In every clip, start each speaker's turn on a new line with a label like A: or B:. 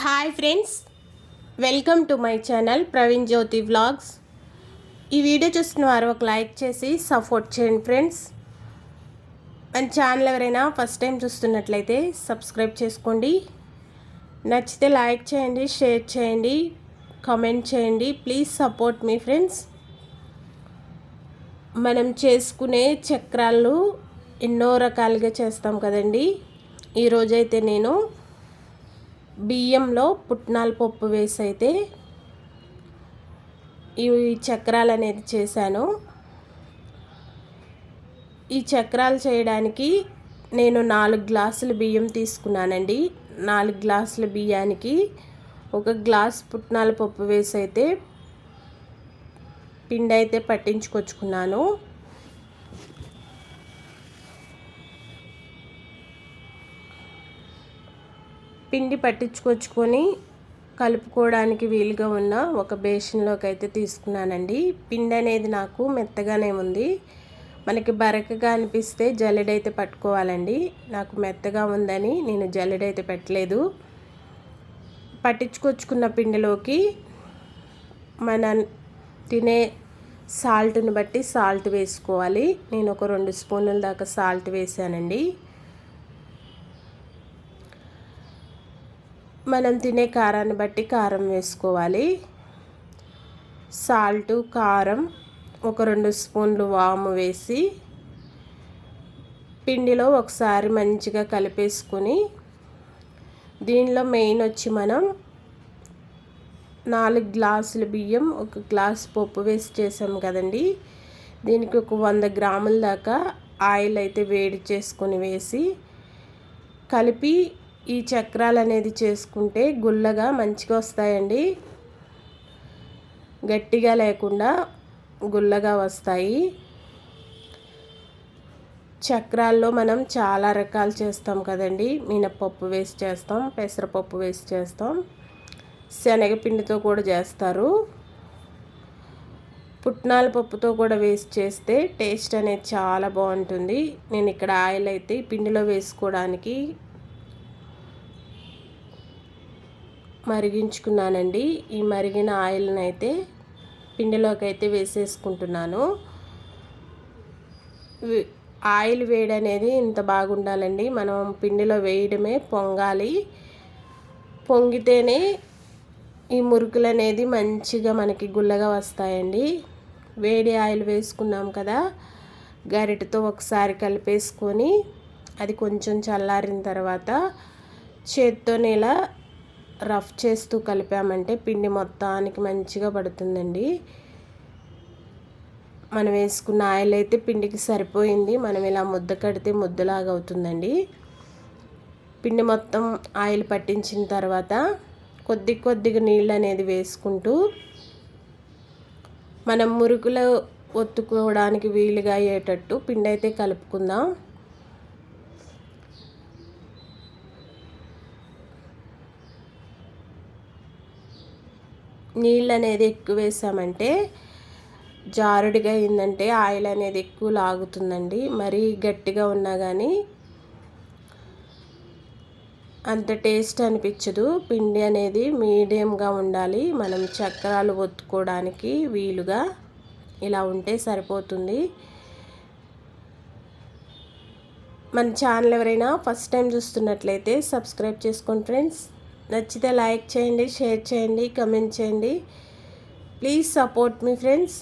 A: Hi friends welcome to my channel Praveen Jyothi vlogs ఈ video చూస్తున్న వారు ఒక లైక్ చేసి సపోర్ట్ చేయండి ఫ్రెండ్స్ మన ఛానల్ ఎవరైనా ఫస్ట్ టైం చూస్తున్నట్లయితే సబ్స్క్రైబ్ చేసుకోండి. నచ్చితే లైక్ చేయండి షేర్ చేయండి కామెంట్ చేయండి. ప్లీజ్ సపోర్ట్ మీ ఫ్రెండ్స్ మనం చేసుకునే చక్రాలు ఎన్నో రకాలుగా చేస్తాం కదండి. ఈరోజైతే నేను బియ్యంలో పుట్నాల పప్పు వేసి అయితే ఈ చక్రాలు అనేది చేశాను. ఈ చక్రాలు చేయడానికి నేను నాలుగు గ్లాసుల బియ్యం తీసుకున్నానండి. నాలుగు గ్లాసుల బియ్యానికి ఒక గ్లాస్ పుట్నాల పప్పు వేసి అయితే పిండి అయితే పట్టించుకొచ్చుకున్నాను. పిండి పట్టించుకొచ్చుకొని కలుపుకోవడానికి వీలుగా ఉన్న ఒక బేషన్లోకి అయితే తీసుకున్నానండి. పిండి అనేది నాకు మెత్తగానే ఉంది. మనకి బరకగా అనిపిస్తే జల్లెడైతే పట్టుకోవాలండి. నాకు మెత్తగా ఉందని నేను జల్లెడైతే పెట్టలేదు. పట్టించుకొచ్చుకున్న పిండిలోకి మన తినే సాల్ట్ని బట్టి సాల్ట్ వేసుకోవాలి. నేను ఒక రెండు స్పూన్ల దాకా సాల్ట్ వేసానండి. మనం తినే కారాన్ని బట్టి కారం వేసుకోవాలి. సాల్ట్ కారం ఒక రెండు స్పూన్లు వాము వేసి పిండిలో ఒకసారి మంచిగా కలిపేసుకొని దీనిలో మెయిన్ వచ్చి మనం నాలుగు గ్లాసుల బియ్యం ఒక గ్లాస్ పప్పు వేసి చేసాం కదండి. దీనికి ఒక వంద గ్రాముల దాకా ఆయిల్ అయితే వేడి చేసుకొని వేసి కలిపి ఈ చక్రాలు అనేది చేసుకుంటే గుల్లగా మంచిగా వస్తాయండి. గట్టిగా లేకుండా గుల్లగా వస్తాయి. చక్రాల్లో మనం చాలా రకాలు చేస్తాం కదండి. మినప్పప్పు వేసి చేస్తాం పెసరపప్పు వేసి చేస్తాం శనగపిండితో కూడా చేస్తారు. పుట్నాల పప్పుతో కూడా వేసి చేస్తే టేస్ట్ అనేది చాలా బాగుంటుంది. నేను ఇక్కడ ఆయిల్ అయితే పిండిలో వేసుకోవడానికి మరిగించుకున్నానండి. ఈ మరిగిన ఆయిల్ని అయితే పిండిలోకి అయితే వేసేసుకుంటున్నాను ఆయిల్ వేడి అనేది ఇంత బాగుండాలండి. మనం పిండిలో వేయడమే పొంగాలి. పొంగితేనే ఈ మురుకులు అనేది మంచిగా మనకి గుల్లగా వస్తాయండి. వేడి ఆయిల్ వేసుకున్నాం కదా గరిటతో ఒకసారి కలిపేసుకొని అది కొంచెం చల్లారిన తర్వాత చేత్తోనే ఇలా రఫ్ చేస్తూ కలిపామంటే పిండి మొత్తానికి మంచిగా పడుతుందండి. మనం వేసుకున్న ఆయిల్ అయితే పిండికి సరిపోయింది. మనం ఇలా ముద్ద కడితే ముద్దలాగా అవుతుందండి. పిండి మొత్తం ఆయిల్ పట్టించిన తర్వాత కొద్ది కొద్దిగా నీళ్ళు అనేది వేసుకుంటూ మనం మురుకులు ఒత్తుకోవడానికి వీలుగా అయ్యేటట్టు పిండి అయితే కలుపుకుందాం. నీళ్ళు అనేది ఎక్కువ వేసామంటే జారుడిగా అయిందంటే ఆయిల్ అనేది ఎక్కువ లాగుతుందండి. మరీ గట్టిగా ఉన్నా కానీ అంత టేస్ట్ అనిపించదు. పిండి అనేది మీడియంగా ఉండాలి. మనం చక్రాలు ఒత్తుకోవడానికి వీలుగా ఇలా ఉంటే సరిపోతుంది. మన ఛానల్ ఎవరైనా ఫస్ట్ టైం చూస్తున్నట్లయితే సబ్స్క్రైబ్ చేసుకోండి ఫ్రెండ్స్. నచ్చితే లైక్ చేయండి షేర్ చేయండి కమెంట్ చేయండి. ప్లీజ్ సపోర్ట్ మీ ఫ్రెండ్స్.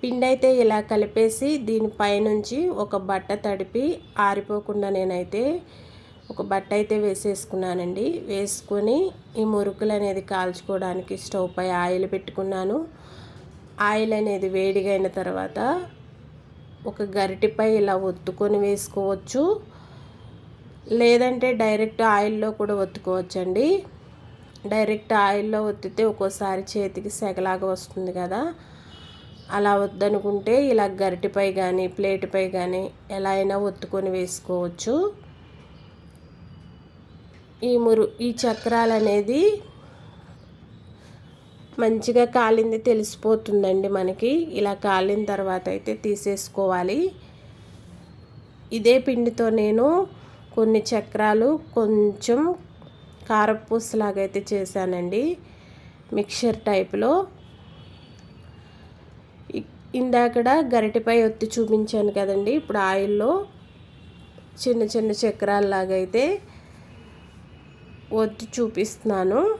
A: పిండి అయితే ఇలా కలిపేసి దీనిపైనుంచి ఒక బట్ట తడిపి ఆరిపోకుండా నేనైతే ఒక బట్ట అయితే వేసేసుకున్నానండి. వేసుకొని ఈ మురుకులు అనేది కాల్చుకోవడానికి స్టవ్ పై ఆయిల్ పెట్టుకున్నాను. ఆయిల్ అనేది వేడిగా అయిన తర్వాత ఒక గరిటిపై ఇలా ఒత్తుకొని వేసుకోవచ్చు. లేదంటే డైరెక్ట్ ఆయిల్లో కూడా ఒత్తుకోవచ్చండి. డైరెక్ట్ ఆయిల్లో ఒత్తితే ఒక్కోసారి చేతికి సెగలాగా వస్తుంది కదా. అలా వద్దనుకుంటే ఇలా గరిటిపై కానీ ప్లేట్పై కానీ ఎలా అయినా ఒత్తుకొని వేసుకోవచ్చు. ఈ మురు ఈ చక్రాలు అనేది మంచిగా కాలింది తెలిసిపోతుందండి మనకి. ఇలా కాలిన తర్వాత అయితే తీసేసుకోవాలి. ఇదే పిండితో నేను కొన్ని చక్రాలు కొంచెం కారపూస అయితే చేశానండి. మిక్చర్ టైప్లో. ఇందాకడ గరిటెపై ఒత్తి చూపించాను కదండి. ఇప్పుడు ఆయిల్లో చిన్న చిన్న చక్రాల్లాగైతే ఒత్తి చూపిస్తున్నాను.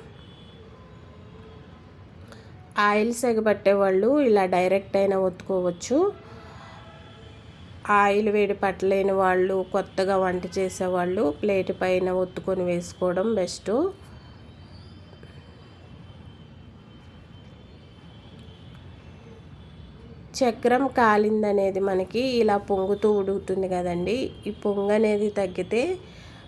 A: ఆయిల్ సెగబట్టేవాళ్ళు ఇలా డైరెక్ట్ అయినా ఒత్తుకోవచ్చు. ఆయిల్ వేడి పట్టలేని వాళ్ళు కొత్తగా వంట చేసేవాళ్ళు ప్లేట్ పైన ఒత్తుకొని వేసుకోవడం బెస్ట్. చక్రం కాలిందనేది మనకి ఇలా పొంగుతూ ఉడుకుతుంది కదండి. ఈ పొంగు అనేది తగ్గితే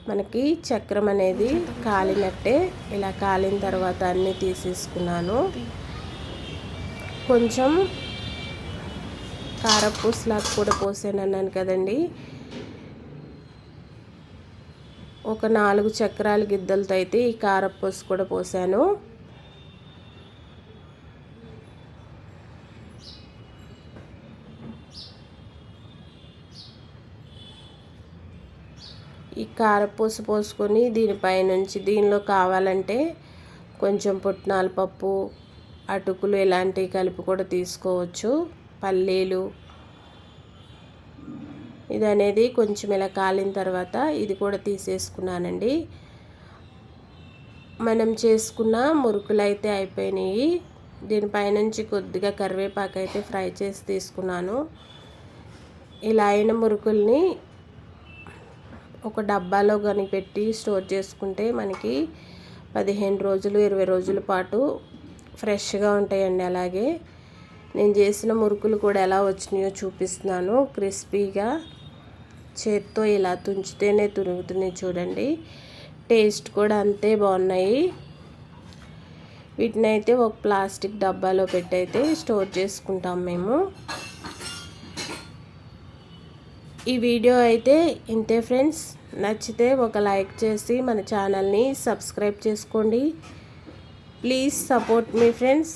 A: మనకి చక్రం అనేది కాలినట్టే. ఇలా కాలిన తర్వాత అన్నీ తీసేసుకున్నాను. కొంచెం కారపూసలాగా కూడా పోసాను అన్నాను కదండి. ఒక నాలుగు చక్రాల గిద్దలతో అయితే ఈ కారపూస కూడా పోసాను. ఈ కారపూస పోసుకొని దీనిపైనుంచి దీనిలో కావాలంటే కొంచెం పుట్నాల పప్పు అటుకులు ఇలాంటివి కలిపి కూడా తీసుకోవచ్చు. పల్లీలు. ఇది అనేది కొంచెం ఇలా కాలిన తర్వాత ఇది కూడా తీసేసుకున్నానండి. మనం చేసుకున్న మురుకులు అయితే అయిపోయినాయి దీనిపైనుంచి కొద్దిగా కరివేపాకు అయితే ఫ్రై చేసి తీసుకున్నాను. ఇలా అయిన మురుకుల్ని ఒక డబ్బాలో కానీ పెట్టి స్టోర్ చేసుకుంటే మనకి పదిహేను రోజులు ఇరవై రోజుల పాటు ఫ్రెష్గా ఉంటాయండి అలాగే. నేను చేసిన మురుకులు కూడా ఎలా వచ్చినాయో చూపిస్తున్నాను. క్రిస్పీగా చేత్తో ఇలా తుంచితేనే తురుగుతున్నాయి చూడండి. టేస్ట్ కూడా అంతే బాగున్నాయి. వీటిని అయితే ఒక ప్లాస్టిక్ డబ్బాలో పెట్టి అయితే స్టోర్ చేసుకుంటాం మేము. ఈ వీడియో అయితే ఇంతే ఫ్రెండ్స్. నచ్చితే ఒక లైక్ చేసి మన ఛానల్ని సబ్స్క్రైబ్ చేసుకోండి. ప్లీజ్ సపోర్ట్ మీ ఫ్రెండ్స్.